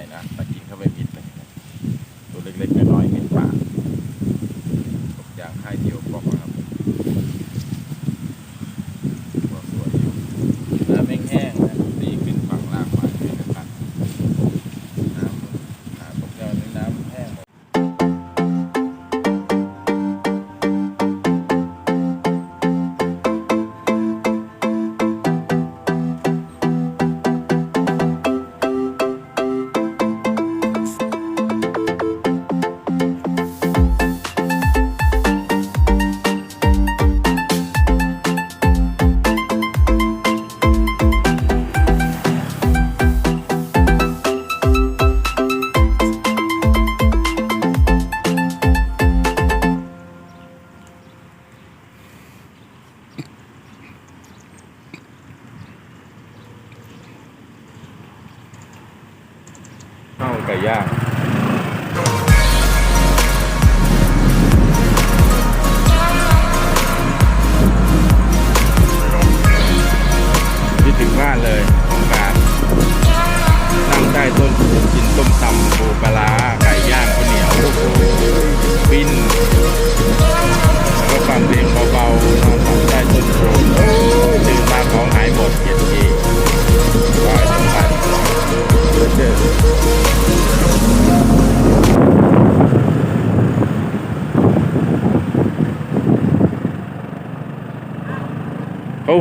ญ่นะแต่กินเข้าไปมิดเลยตัวเล็กๆน้อยๆมิดปาก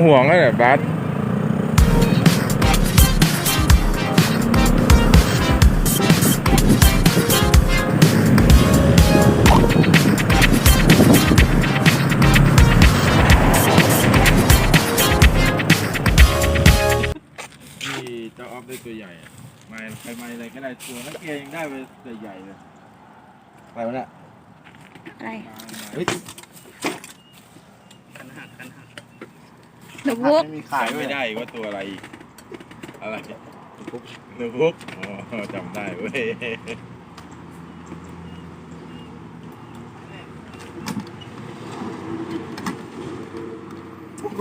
ห่วงแล้วเนี่ยบัสนี่เจ้าออฟได้ตัวใหญ่อะไม่ใครไม่อะไรก็ได้ตัวนักเกียร์ยังได้ไปตัวใหญ่เลยไปวะเนี่ยอะไร เฮ้ย หนูพุกไม่มีขายไม่ได้อีกว่าตัวอะไรอีกอะไรหนูพุกหนูพุกอ๋อจำได้เว้ย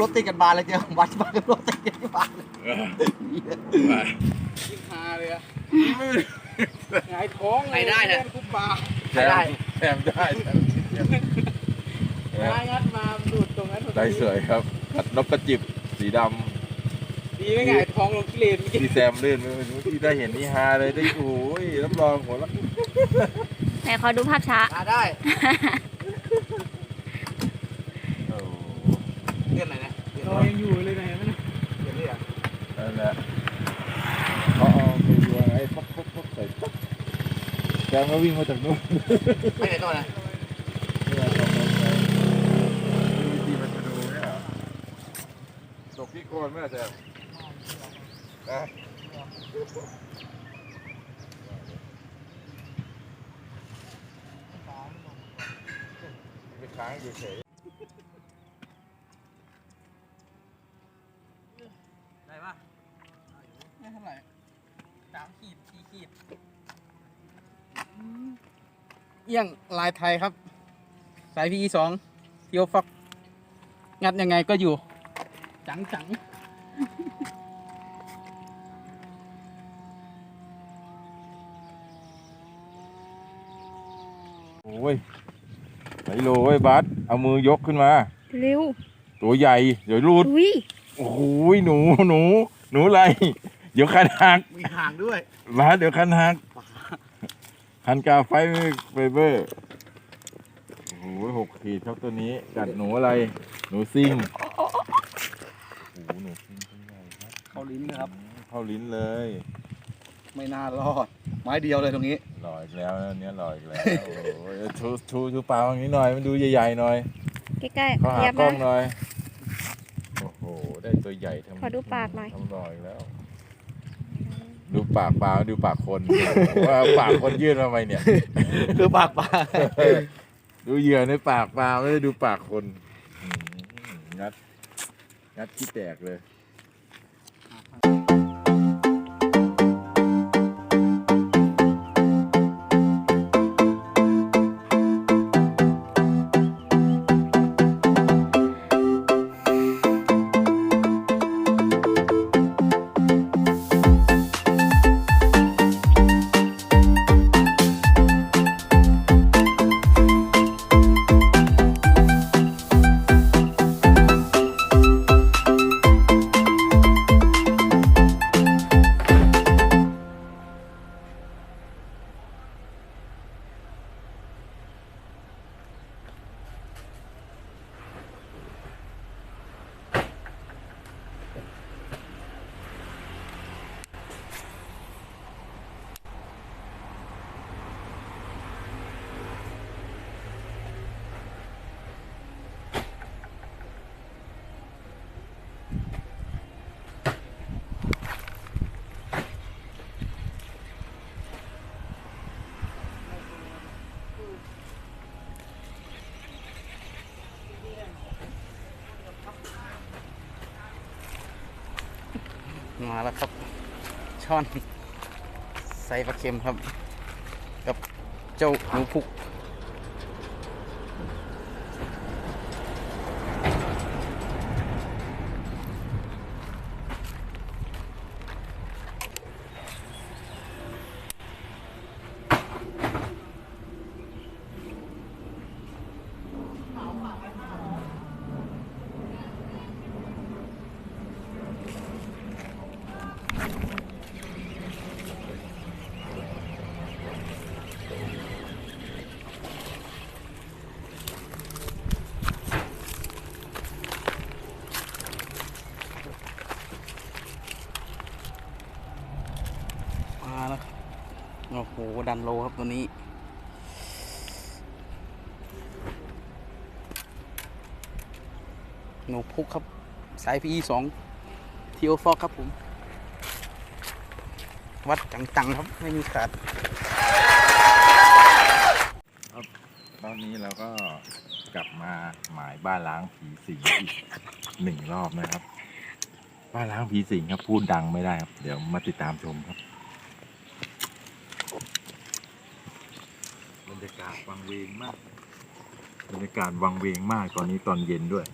รถติดกันบานเลยเจ้าวัดบ้านรถติดกันบานเลยเออไปยิงฮาเลยอะหงายท้องเลยใครได้เนี่ยคุบบาแถมแถมได้แถมได้ไม้งัดมาดูดตรงนั้นได้สวยครับ กัดนกกระจิบสีดดีไม่หงายท้องลงกิเลนเมื่อำกี้ที่แซมลื่นไม่รู้ที่ได้เห็นนี่ฮาเลยได้โอ้ยรับรองหัวละไหนขอดูภาพช้า มาได้โอ้เลื่อนไหนนะเลื่อนเรายังอยู่เลยนะเห็นไหมนะเลื่อนนี่อะนั่นแหละเขาเอาไปวางไอ้ป๊อกป๊อกป๊อกใส่ป๊อกแซมก็วิ่งมาจากนู้นไม่ไหนตัวนะ วิธีมันจะดูเนี่ยเหรอต กที่โคนไหมล่ะแซมนะไปค้างอยู่เฉยได้ปะไม่เท่าไหร่สามขีดสี่ขีดเอี่ยงลายไทยครับ สายพีสองเทียวฟอกงัดยังไงก็อยู่ จังจังโอ้ยไหลโลเว้ยบัสเอามือยกขึ้นมา เร็ว ตัวใหญ่ เดี๋ยวรูด อุ้ยโอ้โหหนูหนู หนูอะไร เดี๋ยวคันหักมีห่างด้วยบัสเดี๋ยวคันหักคันกาไฟไฟเบอร์โอ้โหหกขีดครับตัวนี้กัดหนูอะไร หนูซิ่ง โอ้โหหนูซิ่งตัวใหญ่ครับ เขา ลิ้นนะครับ เข้าลิ้นเลยไม่น่ารอด ไม้เดียวเลยตรงนี้ หล่ออีกแล้วนะเนี่ยหล่ออีกแล้วโอ้โหชูชูชูปลาตรงนี้หน่อยมันดูใหญ่ๆหน่อยใกล้ๆเขาขหายับกล้มาองหน่อยโอ้โหได้ตัวใหญ่ทำขอดูปากหน่อย ทำหล่ออีกแล้ว ดูปากปลาดูปากคนว่าปากคนยื่นมาทำไมเนี่ยคือปากปลาดูเหยื่อในปากปลาไม่ได้ดูปากคนอืมงัดงัดที่แตกเลย มาแล้วครับ ช่อนใส่ปลาเค็มครับ กับเจ้าหนูพุก ดันโลครับตัวนี้หนูพุกครับ สายพีสองทีโอฟอกครับผม วัดจังๆครับ ไม่มีขาดตอนนี้เราก็กลับมาหมายบ้านล้างผีสิงอีกหนึ่งรอบนะครับ บ้านล้างผีสิงครับพูดดังไม่ได้ครับ เดี๋ยวมาติดตามชมครับบรรยากาศ วังเวงมากบรรยากาศวังเวงมากตอนนี้ตอนเย็นด้วย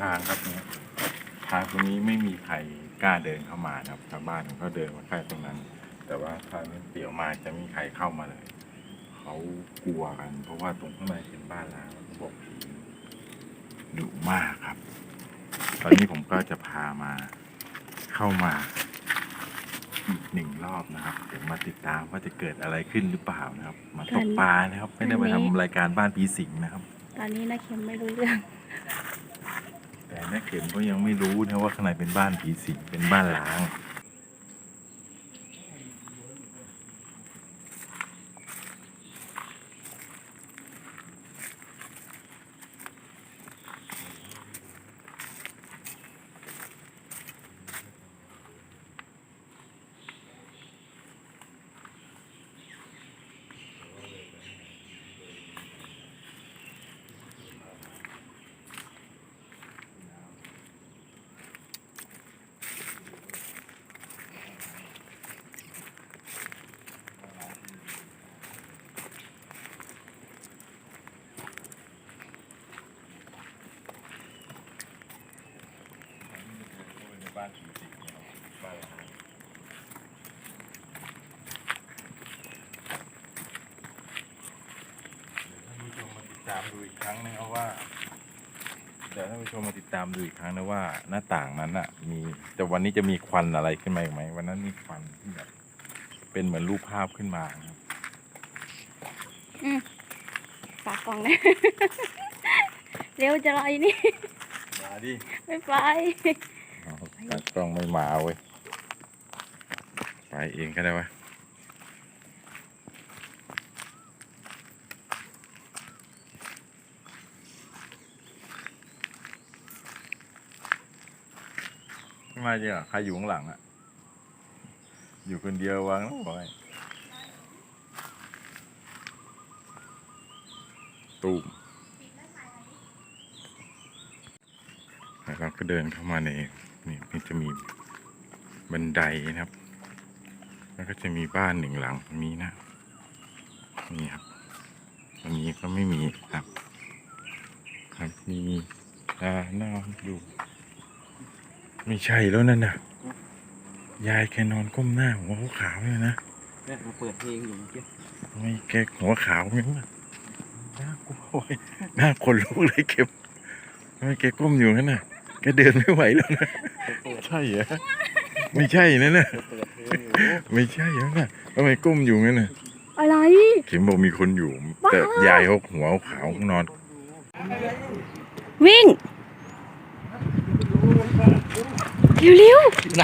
ทางครับเนี่ยทางตรงนี้ไม่มีใครกล้าเดินเข้ามาครับชาวบ้านเขาเดินมาแค่ตรงนั้น แต่ว่าทางนี้เปี่ยวมาจะไม่มีใครเข้ามาเลยเขากลัวกัน เพราะว่าตรงข้างในเป็นบ้านล้างเขาบอกผีดุมากครับ ตอนนี้ผมก็จะพามาเข้ามาอีกหนึ่งรอบนะครับเดี๋ยวมาติดตามว่าจะเกิดอะไรขึ้นหรือเปล่านะครับ มาตกปลานะครับ ไม่ได้มาทำรายการบ้านผีสิงนะครับ ตอนนี้นาเค็มไม่รู้เรื่อง แต่แม่เข็มก็ยังไม่รู้นะว่าข้างในเป็นบ้านผีสิงเป็นบ้านล้าง บ้านผีสิงนะครับบ้านล้างเดี๋ยวท่านผู้ชมมาติดตามดูอีกครั้งนะครับว่าเดี๋ยวท่านผู้ชมมาติดตามดูอีกครั้งนะว่าหน้าต่างนั้นอะมีแต่วันนี้จะมีควันอะไรขึ้นมาอีกไหมวันนั้นมีควันที่แบบเป็นเหมือนรูปภาพขึ้นมานะครับฝากกล่องนะ เร็วจะรออยู่นี่มาดิไม่ไปเอา ตากล้องไม่มาเว้ย ไปเองก็ได้วะไม่มาจริงเหรอใครอยู่ข้างหลังอะอยู่คนเดียววางแล้วบอกให้ตูมแล้วเราก็เดินเข้ามาใน นี่มันจะมีบันไดนะครับ แล้วก็จะมีบ้านหนึ่งหลังมีนะนี่ครับอันนี้ก็ไม่มีครับ ครับมีตานอนอยู่ไม่ใช่แล้วนั่นน่ะยายแกนอนก้มหน้าหัวขาวๆเนี่ยนะเนี่ยมาเปิดเพลงอยู่เมื่อกี้ไม่แกหัวขาวงั้นน่ะน่ากลัวเว้ยน่าคนลุกเลยเก็บทำไมแกก้มอยู่งั้นน่ะ แกเดินไม่ไหวแล้วนะเปิดใช่เหรอไม่ใช่นั่นน่ะเปิดเพลงอยู่ไม่ใช่แล้วน่ะทำไมก้มอยู่งั้นน่ะอะไร เข็มบอกมีคนอยู่ แต่ยายเขาหัวขาวๆนอน วิ่งเร็วไหน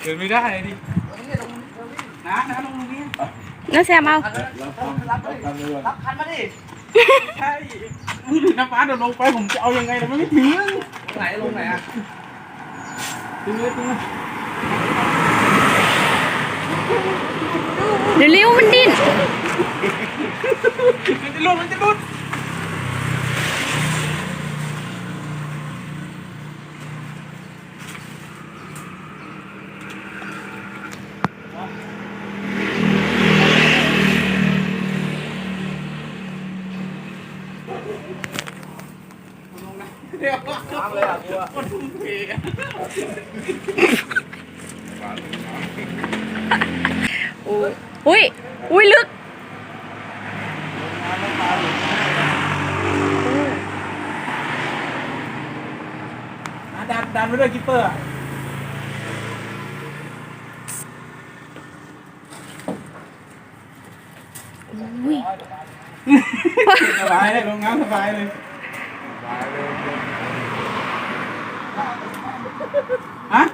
เดินไม่ได้ดิน้าน้าลงตรงนี้ๆน้าแซมเอารับคันมาดิ ใช่มือถือน้ำฟ้าเดี๋ยวลงไปผมจะเอายังไงเราไม่ถึงไหนลงไหนอะถึงเลยถึงเลยเร็วมันดิ้นมันจะลุดมันจะลุดยว ทำเลยอะกลัว มัน ทุ่มเทอะอุ้ย อุ้ย ลึกอะดันดันไปด้วยกิปเปอร์อะอุ้ย สบายเลยลงน้ำสบายเลย ฮะ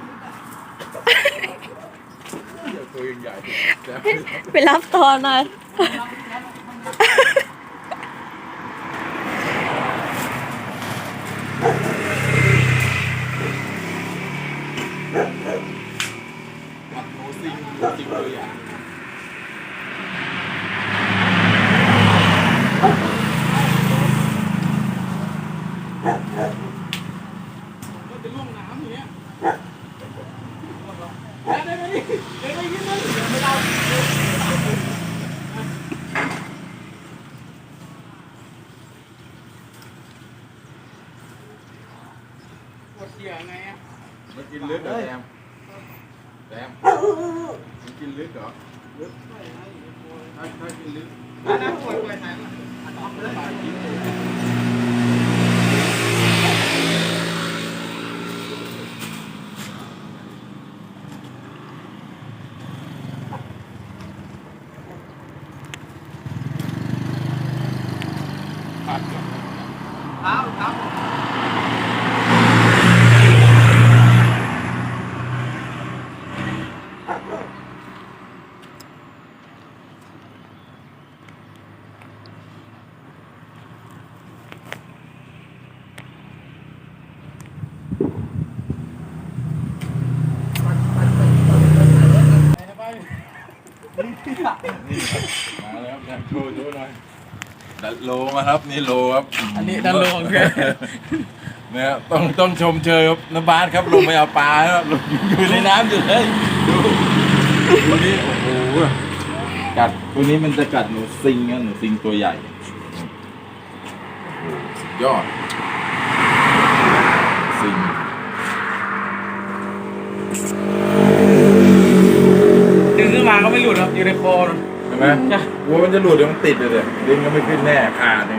ไปรับตอนหน่อย ก็จะล่วงน้ำอย่างเงี้ยเดินไปดิเดินไปนิดนึงเดินไม่ได้ปวดเสียไงอะ มันกินลึกเหรอแซมแซมมันกินลึกเหรอลึกถ้าถ้ากินลึก น้าน้าปวดปวดไหนล่ะ เท้าเท้า มาแล้วครับแซมโชว์โชว์หน่อยดันโลมา ครับนี่โลครับอันนี้ดันโลของแกเนี่ยต้องต้องชมเชยครับน้ำบาสครับลงไปเอาปลาครับลงอยู่ในน้ำอยู่เลยดูตัวนี้โอ้โหกัดตัวนี้มันจะกัดหนูซิงนะหนูซิงตัวใหญ่โอ้โหสุดยอดซิงดึงขึ้นมาก็ไม่หลุดหรอกอยู่ในคอนะใช่ไหมกลัวมันจะหลุดเดี๋ยวมันติดเลยเดี๋ยวดึงก็ไม่ขึ้นแน่ขาดอย่างเงี้ย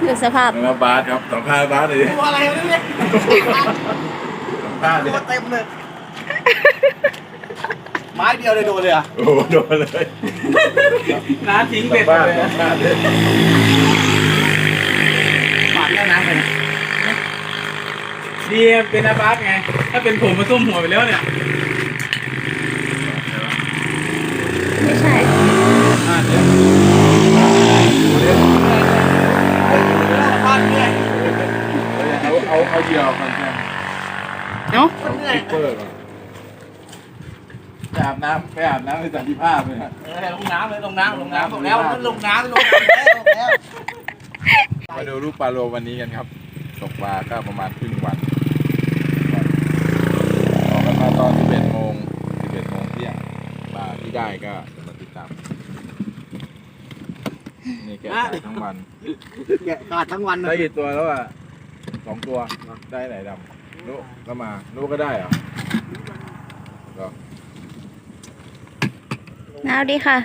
ดูสภาพแล้วบาสครับสัมภาษณ์บาสเลยดิตัวอะไรเนี่ยสัมภาษณ์ดิตัวเต็มเลยไม้เดียวเลยโดนเลยอะโอ้โหโดนเลยน้าทิ้งสัเบ็มดภาษณ์เลยสัมภาษณ์เลยปาดแก้วน้ำไปนะดีเป็นอาบาสไง ถ้าเป็นผมมาตุ้มหัวไปแล้วเนี่ย ไม่ใช่ อ่าเดี๋ยว ปาดเหนื่อย เอาเอาเอาเหยื่อออกก่อนใช่ไหม เอ้า เอาคิปเปอร์ก่อนไปอาบน้ำไป อาบน้ำในสันติภาพเลยฮะเออลงน้ำเลยลงน้ำลงน้ำบอกแล้วมันลงน้ำลงน้ำแล้วลงแล้วมาดูรูปปลาโลวันนี้กันครับ ตกปลาก็ประมาณครึ่งวันออกกันมาตอน 11โมง11โมงเที่ยงปลาที่ได้ก็จะมาติดตามนี่แกะได้ทั้งวันแกะขาดทั้งวันเลได้ยกี่ตัวแล้วอะสองตัวได้ไหนดำนุก็มานุก็ได้เหรอก็ หนาวดีค่ะ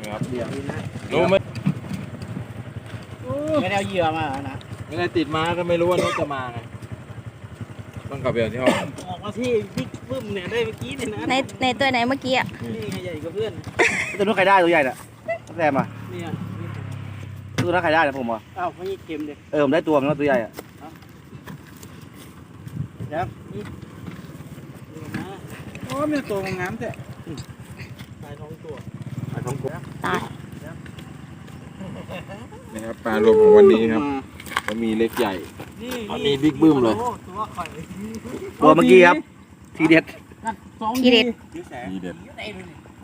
นะครับนุไม่ไม่ได้เอาเหยื่อมานะไม่ได้ติดมาก็ไม่รู้ว่านุจะมาไงต้องกลับไปเอาที่ห้องออกมาที่บิ๊กบึ้มเนี่ยได้เมื่อกี้เนี่ยนะในในตัวไหนเมื่อกี้อะนี่ไงใหญ่กว่าเพื่อนตัวนู้นใครได้ตัวใหญ่น่ะแซมอะเนี่ยตัวนั้นใครได้นะผมอะอ้าวไม่เค็มเด็กเออผมได้ตัวมันว่าตัวใหญ่อะครับ นี่โอ้มีตัวงามแต่ตายท้องตัวตายนะครับปลารวมของวันนี้ครับก็มีเล็กใหญ่ อันนี้บิ๊กบึ้มเลย ตัวเมื่อกี้ครับ ทีเด็ดทีเด็ดดีเด็ด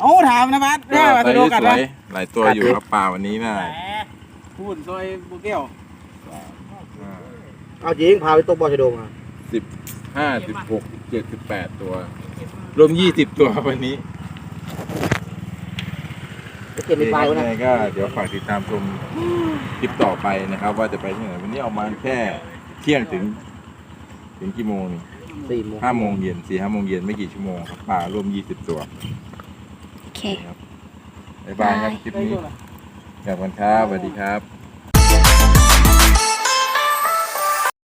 โอ้ถามนะบัสได้มาไซสะดวกส์กันสนะวยหลายตัวอยู่ครับปลาวันนี้น่าพูดซอยบุเกลเอาจริงพาไปตกบอลชะโดมาสิบห้าสิบหก เจ็ดสิบแปดตัว รวมยี่สิบตัววันนี้จะเก็บในปลายวะยังนะไงก็เดี๋ยวฝากติดตามชมคลิปต่อไปนะครับ ว่าจะไปที่ไหนวันนี้ออกมาแค่เที่ยงถึง ถึงกี่โมงนี่สี่โมงห้าโมงเย็นสี่ห้าโมงเย็นไม่กี่ชั่วโมงครับปลารวมยี่สิบตัวโอเคบ๊ายบายครับคลิปนี้กลับกันครับสวัสดีครับ